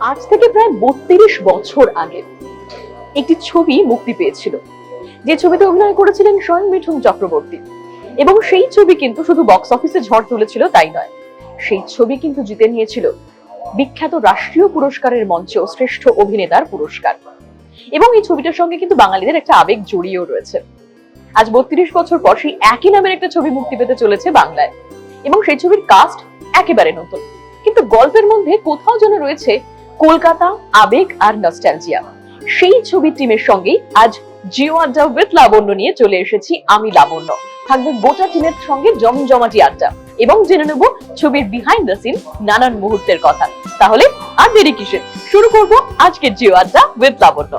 আজ থেকে প্রায় বত্রিশ বছর আগে। একটি ছবি মুক্তি পেয়েছিল। যে ছবিতে অভিনয় করেছিলেন স্বয়ং মিঠুন চক্রবর্তী। এবং সেই ছবি কিন্তু শুধু বক্স অফিসে ঝড় তুলেছিল তাই নয়, সেই ছবি কিন্তু জিতে নিয়েছিল বিখ্যাত রাষ্ট্রীয় পুরস্কারের মঞ্চেও শ্রেষ্ঠ অভিনেতার পুরস্কার। এবং এই ছবিটার সঙ্গে কিন্তু বাঙালিদের একটা আবেগ জড়িয়েও রয়েছে। আজ বত্রিশ বছর পর সেই একই নামের একটা ছবি মুক্তি পেতে চলেছে বাংলায়। এবং সেই ছবির কাস্ট একেবারে নতুন। কিন্তু গল্পের মধ্যে কোথাও যেন রয়েছে কলকাতা, আবেগ আর নস্টালজিয়া সেই ছবি টিমের সঙ্গে আজ জিও আড্ডা উইথ লাবণ্য নিয়ে চলে এসেছি আমি লাবণ্য। থাকবে গোটা টিমের সঙ্গে জমজমাটি আড্ডা এবং জেনে নেব ছবির বিহাইন্ড দ্য সিন নানান মুহূর্তের কথা। তাহলে আর দেরি কিসের? শুরু করব আজকের জিও আড্ডা উইথ লাবণ্য।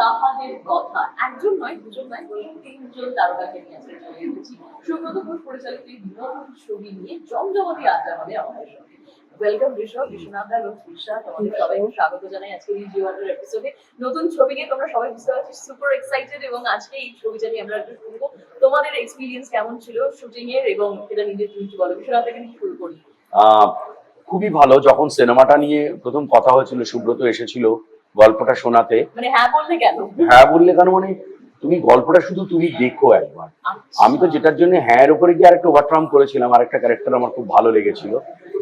তাহাদের কথা। একজন নয় দুজন নয় বরং তিনজন তারকাকে নিয়ে আজকে চলে এসেছি সুব্রত ঘোষ পরিচালিত এই নতুন ছবি নিয়ে জমজমাটি আড্ডা হবে আমাদের সঙ্গে। ওয়েলকাম ঋষভ বিশ্বনাথ দা এবং তোমাদের সবাইকে স্বাগত জানাই আজকে এই জিওয়ার্ডের এপিসোডে নতুন ছবি নিয়ে তোমরা সবাই বুঝতে পারছি সুপার এক্সাইটেড এবং আজকে এই ছবিটা নিয়ে আমরা একটু শুনব। তোমাদের এক্সপিরিয়েন্স কেমন ছিল শুটিং এর এবং এটা নিজের তুমি কি বলো। বিশ্বনাথ থেকে শুরু করি? আহ, খুবই ভালো। যখন সিনেমাটা নিয়ে প্রথম কথা হয়েছিল সুব্রত এসেছিল গল্পটা শোনাতে। মানে হ্যাঁ বললে কেন? হ্যাঁ বললে কেন মানে তুমি গল্পটা শুধু তুমি দেখো একবার। আচ্ছা। আমি তো যেটার জন্য হ্যাঁ এর উপরে গিয়ে আরেকটা ওভারট্রাম করেছিলাম আরেকটা ক্যারেক্টার আমার খুব ভালো লেগেছিল।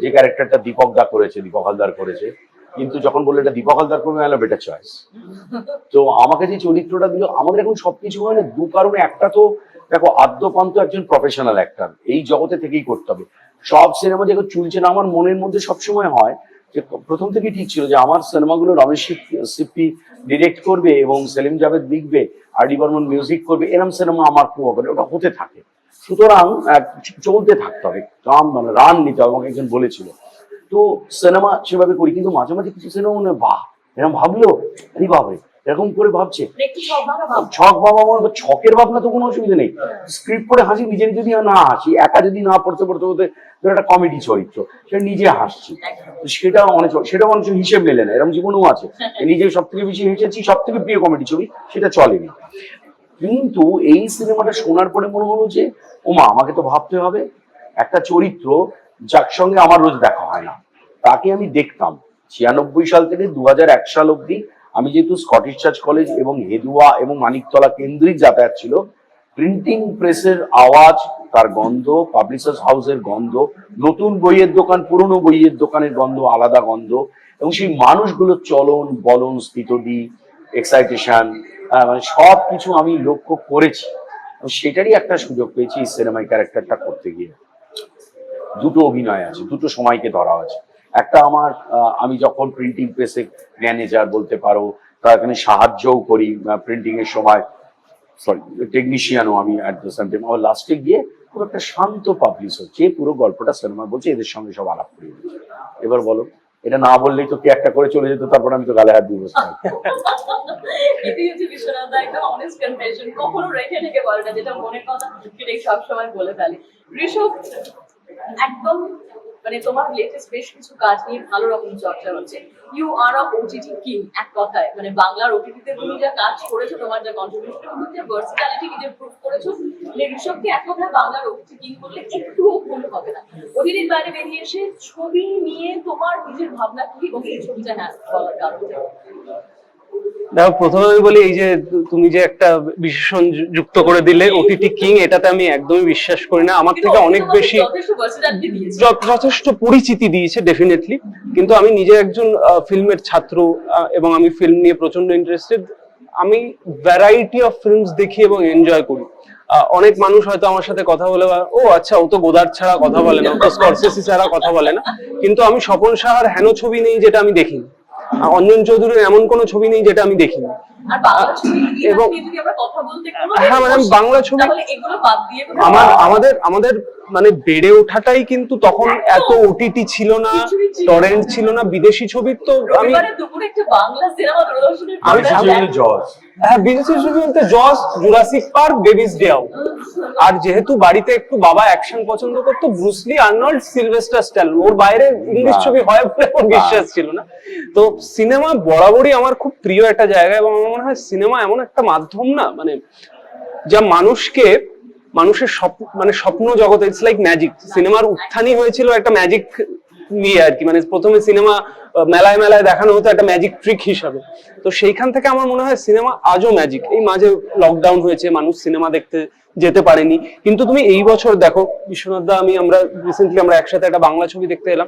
যে ক্যারেক্টারটা দীপক দা করেছে দীপক হালদার করেছে। কিন্তু যখন বলল এটা দীপক হালদার করবে এলো বেটার চয়েস তো আমাকে যে চরিত্রটা দিল আমাদের এখন সবকিছু মানে দু কারণে একটা তো দেখো আদ্যপান্ত একজন প্রফেশনাল অ্যাক্টর এই জগতে থেকেই করতে হবে। সব সিনেমা যেগুলো চুলছে না আমার মনের মধ্যে সবসময় হয় যে প্রথম থেকে ঠিক ছিল যে আমার সিনেমাগুলো রমেশ সিপি ডিরেক্ট করবে এবং সেলিম জাভেদ লিখবে, আর ডি বর্মন মিউজিক করবে, এরম সিনেমা আমার খুব হবে ওটা হতে থাকে। সুতরাং চলতে থাকতে হবে কাম মানে রান নিতে হবে, আমাকে একজন বলেছিল। তো সিনেমা সেভাবে করি, কিন্তু মাঝে মাঝে কিছু সিনেমা মনে বাহ এরকম ভাবলো আরে বাবা এরকম করে ভাবছে। মানে ছক বাবা ছকের ভাবনা তো কোনো অসুবিধা নেই। স্ক্রিপ্ট পড়ে হাসি নিজে যদি না হাসি একা যদি না পড়তে পড়তে পড়তে ধরো একটা কমেডি চরিত্র সেটা নিজে হাসছি। সেটা অনেক সেটা অনেক হিসেব মেলে না এরকম জীবনেও আছে। নিজে সব থেকে বেশি হেসেছি সব থেকে প্রিয় কমেডি ছবি সেটা চলেনি। কিন্তু এই সিনেমাটা শোনার পরে মনে হলো যে ওমা আমাকে তো ভাবতে হবে একটা চরিত্র যার সঙ্গে আমার রোজ দেখা হয় না। তাকে আমি দেখতাম ছিয়ানব্বই সাল থেকে দু হাজার এক সাল অব্দি আমি যেহেতু স্কটিশ চার্চ কলেজ এবং হেদুয়া এবং মানিকতলা কেন্দ্রিক যাতায়াত ছিল প্রিন্টিং প্রেসের আওয়াজ, তার গন্ধ পাবলিশার্স হাউসের গন্ধ, নতুন বইয়ের দোকান, পুরনো বইয়ের দোকানের গন্ধ, আলাদা গন্ধ, এবং সেই মানুষগুলোর চলন, বলন স্থিতদি এক্সাইটেশন মানে সব কিছু আমি লক্ষ্য করেছি। সেটারই একটা সুযোগ পেয়েছি সিনেমায় ক্যারেক্টারটা করতে গিয়ে। দুটো অভিনয় আছে, দুটো সময়কে ধরা আছে। একটা আমার আমি যখন প্রিন্টিং প্রেসে ম্যানেজার বলতে পারো, তার এখানে সাহায্যও করি প্রিন্টিং এর সময়। সরি টেকনিশিয়ানও আমি অ্যাট দ্য আমার লাস্টে গিয়ে খুব একটা শান্ত পাবলিশ হচ্ছে পুরো গল্পটা সিনেমা বলছে, এদের সঙ্গে সব আলাপ করি এবার বলো, এটা না বললেই তো কে একটা করে চলে যেত, তারপর আমি তো গালে হাত দিয়ে বসে এটাই হচ্ছে বিশ্বনাথ দা একদম অনেস্ট কনফেশন কখনো রেখে রেখে বলে না, যেটা মনের কথা সেটাই সবসময় বলে ফেলে। ঋষভ, একদম মানে তোমার লেটেস্ট বেশ কিছু কাজ নিয়ে ভালো রকম চর্চা হচ্ছে। You are a OTT king এক কথায়। মানে বাংলার ওটিটিতে তুমি যা কাজ করেছ, তোমার যা কন্ট্রিবিউশন এবং যে ভার্সিটালিটি নিজে প্রুভ করেছ মানে ঋষভকে এক কথায় বাংলার ওটিটি কিং করলে একটুও ভুল হবে না। ওটিটির বাইরে বেরিয়ে এসে ছবি নিয়ে তোমার নিজের ভাবনা কি, এবং এই ছবিটা হ্যাঁ বলার কারণ দেখো, প্রথমে আমি বলি, এই যে তুমি যে একটা বিশেষণ যুক্ত করে দিলে ওটিটি কিং এটাতে আমি একদমই বিশ্বাস করি না। আমার থেকে অনেক বেশি যথেষ্ট পরিচিতি দিয়েছে ডেফিনেটলি কিন্তু আমি নিজে একজন ফিল্মের ছাত্র এবং আমি ফিল্ম নিয়ে প্রচণ্ড ইন্টারেস্টেড আমি ভ্যারাইটি অফ ফিল্মস দেখি এবং এনজয় করি। অনেক মানুষ হয়তো আমার সাথে কথা বলে ও আচ্ছা ও তো গোদার ছাড়া কথা বলে না, ও তো ছাড়া কথা বলে না। কিন্তু আমি স্বপন সাহার হেন ছবি নেই যেটা আমি দেখিনি। অঞ্জন চৌধুরীর এমন কোনো ছবি নেই যেটা আমি দেখিনি। আর বাংলা ছবি ইতিহাস এবং- নিয়ে যদি আমরা কথা বলতে কোনো হ্যাঁ, মানে বাংলা ছবি- তাহলে এগুলো বাদ দিয়ে কোনো আমার আমাদের আমাদের মানে বেড়ে ওঠাটাই কিন্তু তখন এত ওটিটি ছিল না ছিল। না। টরেন্ট ছিল না বিদেশি ছবির তো আমি হ্যাঁ বিদেশি ছবি বলতে Jaws Jurassic Park Baby's Day Out আর যেহেতু বাড়িতে একটু বাবা অ্যাকশন পছন্দ করতো Bruce Lee Arnold Sylvester Stallone ওর বাইরে ইংলিশ ছবি হয় বলে বিশ্বাস ছিল না। তো সিনেমা বরাবরই আমার খুব প্রিয় একটা জায়গা এবং আমার মনে হয় সিনেমা এমন একটা মাধ্যম না? মানে যা মানুষকে মানুষের স্বপ্ন মানে স্বপ্ন জগতে ইটস লাইক ম্যাজিক সিনেমার উত্থানই হয়েছিল একটা ম্যাজিক নিয়ে আর কি। মানে প্রথমে সিনেমা মেলায় মেলায় দেখানো হতো একটা ম্যাজিক ট্রিক হিসাবে। তো সেইখান থেকে আমার মনে হয় সিনেমা আজও ম্যাজিক এই মাঝে লকডাউন হয়েছে মানুষ সিনেমা দেখতে যেতে পারেনি। কিন্তু তুমি এই বছর দেখো বিশ্বনাথ দা আমি আমরা রিসেন্টলি আমরা একসাথে একটা বাংলা ছবি দেখতে এলাম।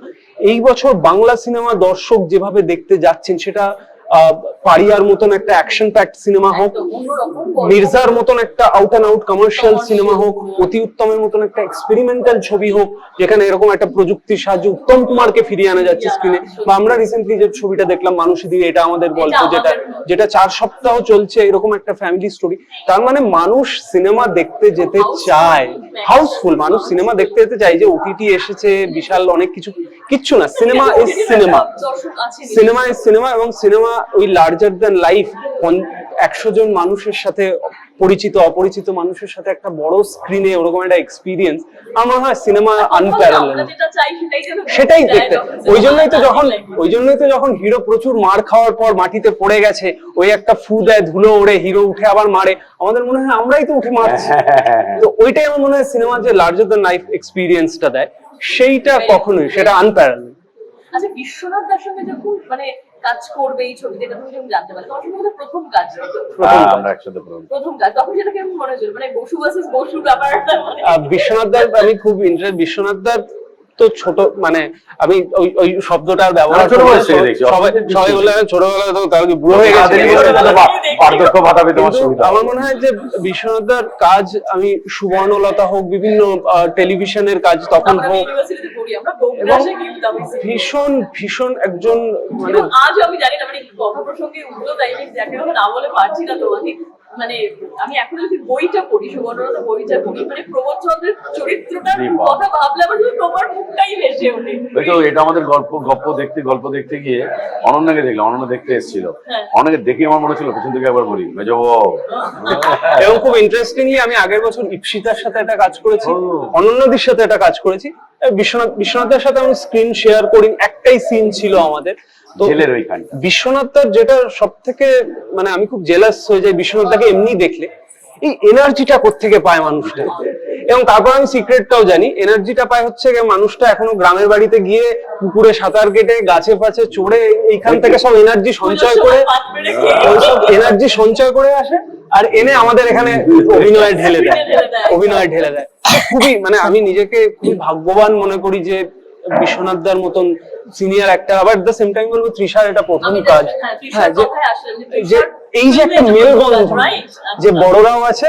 এই বছর বাংলা সিনেমা দর্শক যেভাবে দেখতে যাচ্ছেন সেটা পারিয়ার মতন একটা অ্যাকশন প্যাক্ট সিনেমা হোক মির্জার মতন একটা out and out commercial cinema হোক অতি উত্তমের মতন একটা এক্সপেরিমেন্টাল ছবি হোক যেখানে এরকম একটা প্রযুক্তির সাহায্যে উত্তম কুমারকে ফিরিয়ে আনা যাচ্ছে স্ক্রিনে বা আমরা রিসেন্টলি যে ছবিটা দেখলাম মানুষই দিয়ে এটা আমাদের গল্প যেটা যেটা চার সপ্তাহ চলছে এরকম একটা ফ্যামিলি স্টোরি তার মানে মানুষ সিনেমা দেখতে যেতে চায়। হাউসফুল মানুষ সিনেমা দেখতে যেতে চাই যে ওটিটি এসেছে বিশাল অনেক কিছু। কিচ্ছু না cinema is cinema cinema is cinema এবং সিনেমা ওই লার্জার দ্যান লাইফ একশো জন মানুষের সাথে পরিচিত অপরিচিত মানুষের সাথে একটা বড় স্ক্রিনে ওরকম একটা এক্সপিরিয়েন্স আমার মনে হয় সিনেমা আনপ্যারাল সেটাই দেখতে ওই জন্যই তো যখন ওই জন্যই তো যখন হিরো প্রচুর মার খাওয়ার পর মাটিতে পড়ে গেছে ওই একটা ফু দেয় ধুলো ওড়ে হিরো উঠে আবার মারে আমাদের মনে হয় আমরাই তো উঠে মারছি। তো ওইটাই আমার মনে হয় সিনেমার যে লার্জার দ্যান লাইফ এক্সপিরিয়েন্সটা দেয় সেইটা কখনোই সেটা আনপ্যারাল আচ্ছা বিশ্বনাথ দার সঙ্গে যখন মানে কাজ করবে এই ছবিতে এটা তুমি জানতে পারলে। তোমার সঙ্গে প্রথম কাজ? হ্যাঁ, আমরা একসাথে প্রথম প্রথম কাজ। তখন সেটা কেমন মনে হয়েছিল? মানে বসু ভার্সেস বসু ব্যাপারটা বিশ্বনাথ দার আমি খুব ইন্টারেস্ট বিশ্বনাথ দার তো ছোট মানে আমি ওই ওই শব্দটা ব্যবহার ছোট করব না। বয়স থেকে দেখছি, সবাই সবাই বলে "আরে ছোটবেলায় তো তাহলে কি বুড়ো হয়ে গেছে? তোমার সুবিধা। আমার মনে হয় যে বিশ্বনাথ দার কাজ আমি সুবর্ণলতা হোক বিভিন্ন আহ, টেলিভিশনের কাজ তখন হোক ইউনিভার্সিটিতে পড়ি আমরা বগুড়া এবং। ভীষণ ভীষণ একজন মানে আজও আমি জানি না মানে কথা প্রসঙ্গে উঠল তাই আমি যাকে না বলে পারছি না তোমাকে মানে আমি এখন যদি বইটা পড়ি বইটা পড়ি মানে প্রবোধ চন্দ্রের চরিত্রটার কথা ভাবলে আমার শুধু তোমার মুখটাই ভেসে ওঠে ওই তো এটা আমাদের গল্প গল্প দেখতে গল্প দেখতে গিয়ে অনন্যাকে দেখলাম অনন্য দেখতে এসেছিল হ্যাঁ। অনেকে দেখে আমার মনে ছিল পেছন থেকে একবার বলি মেজো। এবং খুব ইন্টারেস্টিংলি আমি আগের বছর ইপসিতার সাথে একটা কাজ করেছি। অনন্যদির সাথে একটা কাজ করেছি বিশ্বনাথ বিশ্বনাথের সাথে আমি স্ক্রিন শেয়ার করি একটাই সিন ছিল আমাদের। তো জেলের ওইখানে বিশ্বনাথ যেটা সব থেকে মানে আমি খুব জেলাস হয়ে যাই বিশ্বনাথটাকে এমনি দেখলে এই এনার্জিটা কোথেকে পায় মানুষটা এবং তারপর আমি সিক্রেটটাও জানি। এনার্জিটা পায় হচ্ছে মানুষটা এখনও গ্রামের বাড়িতে গিয়ে পুকুরে সাঁতার কেটে গাছে ফাছে চড়ে এইখান থেকে সব এনার্জি সঞ্চয় করে এনার্জি সঞ্চয় করে আসে আর এনে আমাদের এখানে অভিনয় ঢেলে দেয়। অভিনয় ঢেলে দেয়। খুবই মানে আমি নিজেকে খুবই ভাগ্যবান মনে করি যে বিশ্বনাথ দার মতন সিনিয়র একটা আবার দ্য সেম টাইম বলব তৃষার এটা প্রথম কাজ। হ্যাঁ, যে এই যে একটা মেলবন্ধন যে আচ্ছা। বড়রাও আছে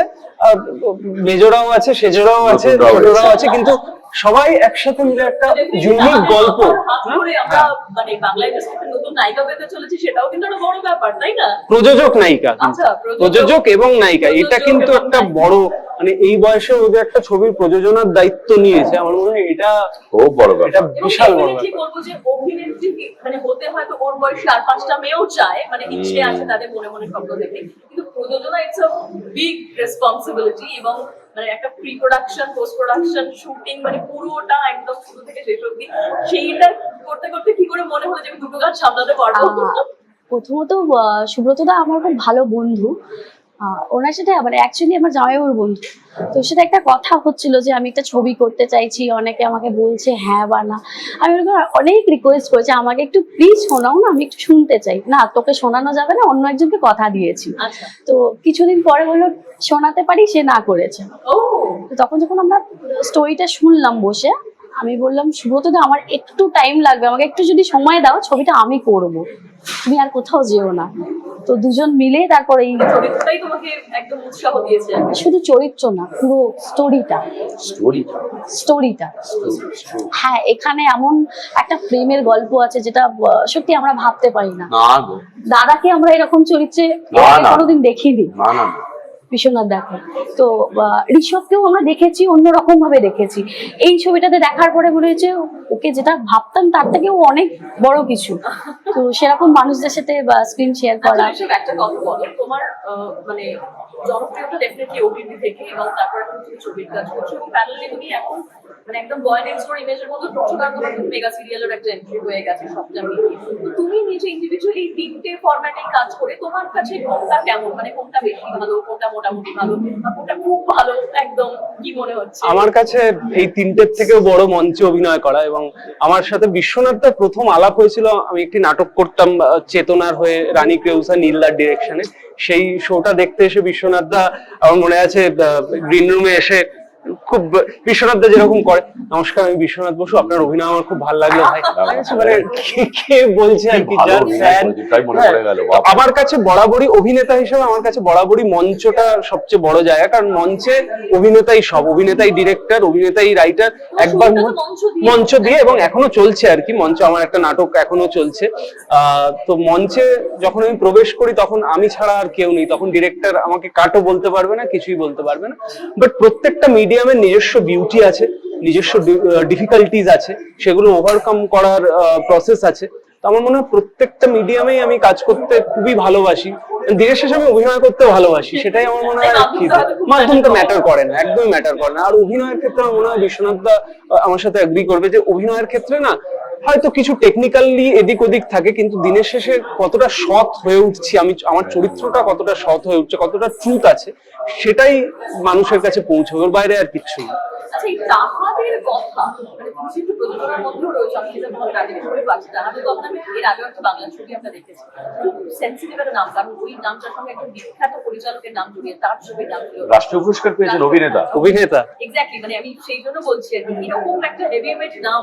মেজরাও আছে সেজরাও আছে ছোটরাও আছে। কিন্তু সবাই একসাথে মিলে একটা ইউনিক গল্প। আমরা মানে বাংলা নতুন নায়িকা পেতে চলেছি সেটাও কিন্তু একটা বড় ব্যাপার তাই না? প্রযোজক নায়িকা। আচ্ছা, প্রযোজক- এবং নায়িকা এটা কিন্তু একটা বড় মানে এই বয়সে ওদের একটা ছবির প্রযোজনার দায়িত্ব নিয়েছে আমার মনে হয় এটা খুব বড় এটা ব্যাপার এবং বিশাল বড় ব্যাপার। বলব যে অভিনেত্রী মানে হতে হয়তো ওর বয়সী আর পাঁচটা মেয়েও চায় মানে ইচ্ছে আছে তাদের মনে মনে স্বপ্ন দেখে। প্রযোজনা ইটস আ বিগ রেসপন্সিবিলিটি এবং মানে একটা pre production post production shooting মানে পুরোটা একদম শুরু থেকে শেষ অব্দি সেইটা করতে করতে কি করে মনে হলো যে আমি দুটো গাছ সামলাতে পারব? প্রথমত সুব্রত সুব্রতদা আমার খুব ভালো বন্ধু। ওনার সাথে মানে অ্যাকচুয়ালি আমার জামাইবাবুর বন্ধু। তো সেটা একটা কথা হচ্ছিল যে আমি একটা ছবি করতে চাইছি অনেকে আমাকে বলছে হ্যাঁ বা না। আমি ওরকম অনেক রিকোয়েস্ট করেছি আমাকে একটু প্লিজ শোনাও না আমি একটু শুনতে চাই। না তোকে শোনানো যাবে না অন্য একজনকে কথা দিয়েছি। আচ্ছা। তো কিছুদিন পরে বলল শোনাতে পারি সে না করেছে। ও! তখন যখন আমরা স্টোরিটা শুনলাম বসে আমি বললাম সুব্রতদা আমার একটু টাইম লাগবে। আমাকে একটু যদি সময় দাও ছবিটা আমি করব। তুমি আর কোথাও যেও না। তো দুজন মিলে তারপর এই চরিত্রটাই তোমাকে একদম উৎসাহ দিয়েছে। শুধু চরিত্র না পুরো স্টোরিটা স্টোরিটা স্টোরিটা হ্যাঁ এখানে এমন একটা প্রেমের গল্প আছে যেটা সত্যি আমরা ভাবতে পারি না। না দাদাকে আমরা এরকম চরিত্রে। কোনোদিন দেখিনি। না না। বিশ্বনাথ দেখো। তো ঋষভকেও আমরা দেখেছি অন্যরকম ভাবে দেখেছি। এই ছবিটাতে দেখার পরে মনে হয়েছে ওকে যেটা ভাবতাম তার থেকেও অনেক বড় কিছু। তো সেরকম মানুষদের সাথে স্ক্রিন শেয়ার করা। আচ্ছা, একটা কথা বলো। তোমার মানে জনপ্রিয়তা ডেফিনেটলি থেকে এবং তারপর ছবির কাজ করছ। এবং তুমি এখন মানে একদম ইমেজের মতো মেগা সিরিয়ালের একটা এন্ট্রি হয়ে গেছে তো তুমি নিজে ইন্ডিভিজুয়ালি তিনটে ফরম্যাটে কাজ করে তোমার কাছে কোনটা কেমন? মানে কোনটা বেশি ভালো, কোনটা মোটামুটি ভালো, বা কোনটা খুব ভালো, একদম কি মনে হচ্ছে? আমার কাছে এই তিনটের থেকেও বড় মঞ্চে অভিনয় করা এবং আমার সাথে বিশ্বনাথটা প্রথম আলাপ হয়েছিল, আমি একটি নাটক করতাম চেতনার হয়ে রানী ক্রেউসা নীলদার ডিরেকশনে সেই শোটা দেখতে এসে বিশ্বনাথ দা আমার মনে আছে গ্রিন রুমে এসে খুব বিশ্বনাথ দা যেরকম করে। নমস্কার আমি বিশ্বনাথ বসু আপনার অভিনয় আমার খুব ভালো লাগল ভাই। মানে কে- কে বলছে আর কি যার বাপ। আমার কাছে বরাবরই অভিনেতা হিসেবে আমার কাছে বরাবরই মঞ্চটা সবচেয়ে বড় জায়গা কারণ মঞ্চে অভিনেতাই সব অভিনেতাই ডিরেক্টর অভিনেতাই রাইটার একবার মঞ্চ দিয়ে। এবং এখনও চলছে আর কি মঞ্চ আমার একটা নাটক এখনও চলছে। আহ, তো মঞ্চে যখন আমি প্রবেশ করি তখন আমি ছাড়া আর কেউ নেই তখন ডিরেক্টর আমাকে কাটও বলতে পারবে না কিছুই বলতে পারবে না। বাট প্রত্যেকটা মিডিয়ামের নিজস্ব বিউটি আছে, নিজস্ব ডিফিকাল্টিজ আছে, সেগুলো ওভারকাম করার প্রসেস আছে। তো আমার মনে হয় প্রত্যেকটা মিডিয়ামেই আমি কাজ করতে খুবই ভালোবাসি। দিনের শেষে আমি অভিনয় করতে ভালোবাসি, সেটাই আমার মনে হয় মাধ্যমটা ম্যাটার করে না একদমই ম্যাটার করে না। আর অভিনয়ের ক্ষেত্রে আমার মনে হয় বিশ্বনাথ দা আমার সাথে অ্যাগ্রি করবে যে অভিনয়ের ক্ষেত্রে না হয়তো কিছু টেকনিক্যালি এদিক ওদিক থাকে, কিন্তু দিনের শেষে কতটা সৎ হয়ে উঠছি আমি, আমার চরিত্রটা কতটা সৎ হয়ে উঠছে, কতটা ট্রুথ আছে, সেটাই মানুষের কাছে পৌঁছবে, ওর বাইরে আর কিচ্ছু না। আচ্ছা তাহাদের কথা মানে তুমি যেহেতু প্রযোজনার মধ্যেও রয়েছে আমি যেটা ভালো লাগে শুনে পাচ্ছি তাহাদের কথা আমি এর আগেও একটা বাংলা ছবি আমরা দেখেছি। খুব সেন্সিটিভ একটা নাম কারণ ওই নামটার সঙ্গে একটা বিখ্যাত পরিচালকের নাম জড়িয়ে তার ছবির নাম ছিল রাষ্ট্রীয় পুরস্কার পেয়েছেন অভিনেতা। অভিনেতা। এক্স্যাক্টলি মানে আমি সেই জন্য বলছি আর কি এরকম একটা হেভি ইমেজ নাম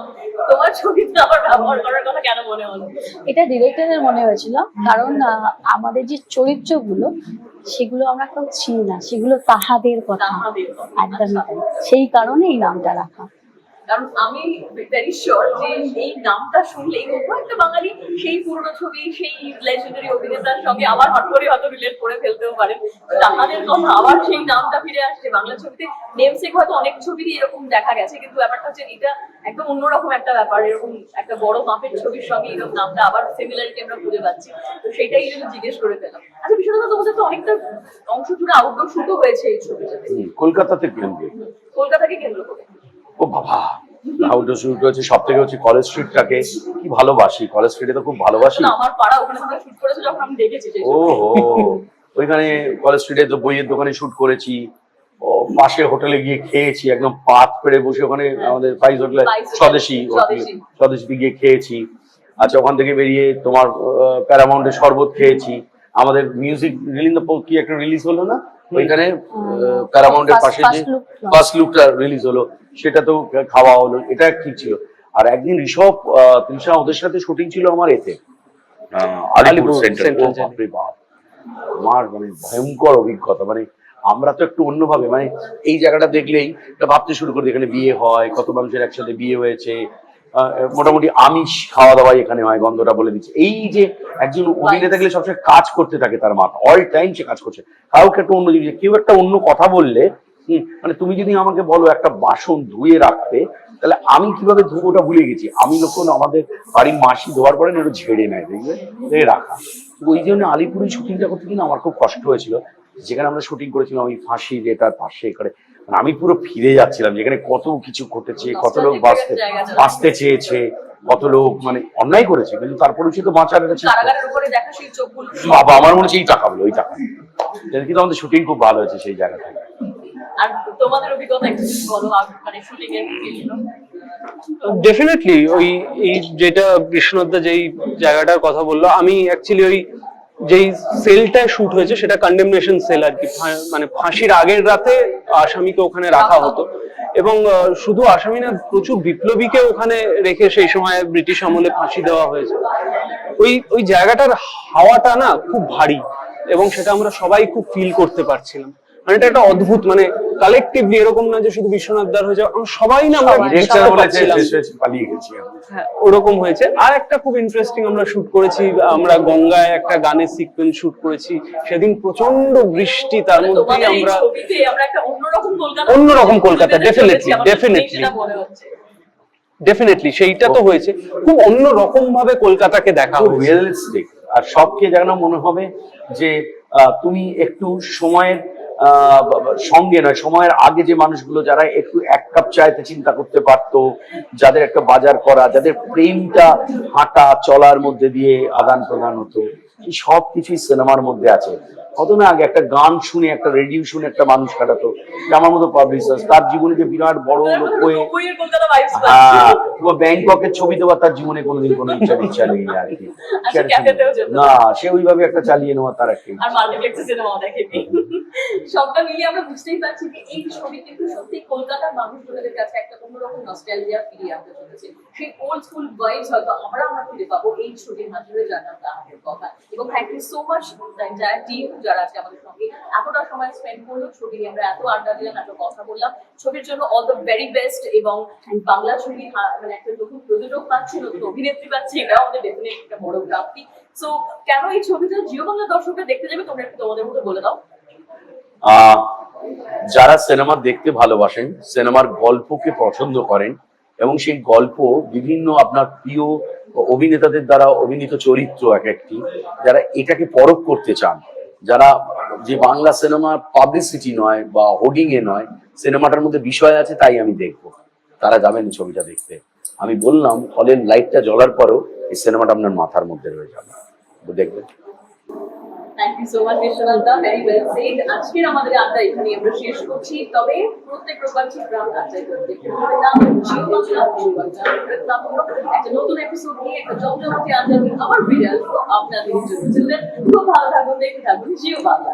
তোমার ছবিতে আবার ব্যবহার করার কথা কেন মনে হলো? এটা ডিরেক্টরের মনে হয়েছিল কারণ আমাদের যে চরিত্রগুলো সেগুলো আমরা কেউ চিনি না সেগুলো তাহাদের কথা। একদমই সেই কারণে এই নামটা রাখা। কারণ আমি ভেরি শিওর যে এই নামটা শুনলেই কোনো একটা বাঙালি সেই পুরনো ছবি সেই লেজেন্ডারি অভিনেতার সঙ্গে আবার হট করে হয়তো রিলেট করে ফেলতেও পারেন তাহাদের কথা আবার সেই নামটা ফিরে আসছে বাংলা ছবিতে। নেমসেক হয়তো অনেক ছবিরই এরকম দেখা গেছে কিন্তু ব্যাপারটা হচ্ছে এটা একদম অন্যরকম একটা ব্যাপার এরকম একটা বড় মাপের ছবির সঙ্গে এরকম নামটা আবার সিমিলারিটি আমরা খুঁজে পাচ্ছি। তো সেটাই জন্য জিজ্ঞেস করে ফেলাম আচ্ছা বিষয়টা তোমাদের তো অনেকটা অংশ জুড়ে আউটডোর শুটও হয়েছে এই ছবিটাতে। কলকাতাতে কেন্দ্রে কলকাতাকে কেন্দ্র করে। ও বাবা আউটডোর শুট হচ্ছে সব থেকে হচ্ছে কলেজ স্ট্রিটটাকে কি ভালোবাসি। কলেজ স্ট্রিটে তো খুব ভালোবাসি। আমার পাড়া ওখানে শুট করেছ যখন আমি দেখেছি ও ওইখানে কলেজ স্ট্রিটে তো বইয়ের দোকানে শুট করেছি। ও পাশে হোটেলে গিয়ে খেয়েছি একদম পাত পেড়ে বসে ওখানে আমাদের প্রাইস হোটেলে স্বদেশী স্বদেশী। স্বদেশীতে গিয়ে খেয়েছি। আচ্ছা ওখান থেকে বেরিয়ে তোমার প্যারামাউন্টের শরবত খেয়েছি। আমাদের মিউজিক রিলিজ কি একটা রিলিজ হলো না? ওইখানে প্যারামাউন্টের পাশে যে। ফার্স্ট লুকটা রিলিজ হলো সেটা তো খাওয়া হলো এটা ঠিক ছিল। আর একদিন ঋষভ তৃষা ওদের সাথে শুটিং ছিল আমার এতে। আলিপুর আমার মানে ভয়ঙ্কর অভিজ্ঞতা মানে আমরা তো একটু অন্যভাবে মানে এই জায়গাটা দেখলেই এটা ভাবতে শুরু করি এখানে বিয়ে হয় কত মানুষের একসাথে বিয়ে হয়েছে মোটামুটি আমিষ খাওয়া দাওয়াই এখানে হয় গন্ধটা বলে দিচ্ছে। এই যে একজন অভিনেতা গেলে সবসময় কাজ করতে থাকে তার মাথা। অল টাইম সে কাজ করছে। কাউকে একটা অন্য জিনিস কেউ একটা অন্য কথা বললে মানে তুমি যদি আমাকে বলো একটা বাসন ধুয়ে রাখতে তাহলে আমি কীভাবে ধুবোটা ভুলে গেছি। আমি যখন আমাদের বাড়ির মাসি ধোয়ার পরে একটু ঝেড়ে নেয় দেখবে? রাখা। ওই জন্য আলিপুরে শুটিংটা করতে কিনা আমার খুব কষ্ট হয়েছিল। যেখানে আমরা শুটিং করেছিলাম ওই ফাঁসি যেটার পাশে করে মানে আমি পুরো ফিরে যাচ্ছিলাম যেখানে কত কিছু ঘটেছে কত লোক বাঁচতে বাঁচতে চেয়েছে কত লোক মানে অন্যায় করেছে কিন্তু তারপরে সে তো বাঁচার একটা চেষ্টা কারাগারের উপরে দেখা সেই চোখগুলো। বাবা আমার মনে হচ্ছে এই টাকা বলে ওই টাকা। কিন্তু আমাদের শুটিং খুব ভালো হয়েছে সেই জায়গা থেকে। আর তোমাদের অভিজ্ঞতা একটু বলো মানে শুটিং এর ডেফিনেটলি ওই এই যেটা বিশ্বনাথদা যেই জায়গাটার কথা বলল আমি অ্যাকচুয়ালি ওই যেই সেলটা শুট হয়েছে সেটা কন্ডেমনেশন সেল আর কি। মানে ফাঁসির আগের রাতে আসামিকে ওখানে রাখা হতো। এবং শুধু আসামি না, প্রচুর বিপ্লবীকে ওখানে রেখে সেই সময় ব্রিটিশ আমলে ফাঁসি দেওয়া হয়েছে। ওই ওই জায়গাটার হাওয়াটা না খুব ভারী এবং সেটা আমরা সবাই খুব ফিল করতে পারছিলাম। মানে এটা একটা অদ্ভুত মানে কালেকটিভলি এরকম না যে শুধু বিশ্বনাথ দার হয়ে যাও আমরা সবাই না আমরা পাচ্ছিলাম। পালিয়ে গেছি। হ্যাঁ ওরকম হয়েছে। আর একটা খুব ইন্টারেস্টিং আমরা শুট করেছি আমরা গঙ্গায় একটা গানের সিকোয়েন্স শুট করেছি সেদিন প্রচণ্ড বৃষ্টি তার তোমাদের এই আমরা ছবিতে আমরা একটা অন্যরকম কলকাতা মনে হচ্ছে। ডেফিনেটলি সেইটা তো হয়েছে। খুব অন্য রকম ভাবে কলকাতাকে দেখা হয়েছে। রিয়েলিস্টিক আর সবকে যেন মনে হবে যে আহ, তুমি একটু সময়ের সঙ্গে নয়, সময়ের আগে যে মানুষগুলো যারা একটু এক কাপ চাইতে চিন্তা করতে পারত, যাদের একটা বাজার করা, যাদের প্রেমটা হাঁটা চলার মধ্যে দিয়ে আদান প্রদান হতো সব কিছুই সিনেমার মধ্যে আছে। কত না আগে একটা গান শুনে একটা রেডিও শুনে একটা মানুষ কাটাতো। আমার মতো পাবলিশার তার জীবনে যে বিরাট বড় লোক হয়ে হ্যাঁ, বা ব্যাংককের ছবি দেওয়া তার জীবনে কোনোদিন কোনো ইচ্ছা ইচ্ছা নেই আর কি। আচ্ছা, না। সে ওইভাবে একটা চালিয়ে নেওয়া তার একটা আর মাল্টিপ্লেক্সে সিনেমাও দেখেনি সবটা মিলিয়ে আমরা বুঝতেই পারছি যে এই ছবি কিন্তু সত্যি কলকাতার মানুষজনের কাছে একটা অন্যরকম নস্টালজিয়া ফিরিয়ে আনতে চলেছে। সেই ওল্ড স্কুল ভাইবস হয়তো আমরা আমরা ফিরে পাবো এই ছবির মাধ্যমে তাহাদের কথা। এবং thank you so much the entire team যারা আজকে আমাদের সঙ্গে। এতটা সময় স্পেন্ড করল ছবি নিয়ে আমরা এত আড্ডা দিলাম এত কথা বললাম। ছবির জন্য অল দ্য ভেরি বেস্ট এবং বাংলা ছবি মানে একটা নতুন প্রযোজক পাচ্ছি নতুন অভিনেত্রী পাচ্ছি এটাও আমাদের ডেফিনেট একটা বড় প্রাপ্তি। সো কেন এই ছবিটা জিও বাংলা দর্শকরা দেখতে যাবে তোমরা একটু তোমাদের মতো বলে দাও। আহ, যারা সিনেমা দেখতে ভালোবাসেন সিনেমার গল্পকে পছন্দ করেন এবং সেই গল্প বিভিন্ন আপনার প্রিয় অভিনেতাদের দ্বারা অভিনীত চরিত্র এক একটি যারা এটাকে পরখ করতে চান যারা যে বাংলা সিনেমা পাবলিসিটি নয় বা হোর্ডিং এ নয়, সিনেমাটার মধ্যে বিষয় আছে তাই আমি দেখব। তারা যাবেন ছবিটা দেখতে। আমি বললাম হলের লাইটটা জ্বলার পরও এই সিনেমাটা আপনার মাথার মধ্যে রয়ে যাবে। দেখবেন। Thank you so much Biswanath very well said আজকের আমাদের আড্ডা এখানে আমরা শেষ করছি। তবে প্রত্যেক রোববার ঠিক রাত আড্ডায় একটা নতুন এপিসোড নিয়ে, একটা জমজমাটি আড্ডা নিয়ে আবার আপনাদের জন্য। খুব ভালো থাকুন, দেখতে থাকুন। জিও বাংলা।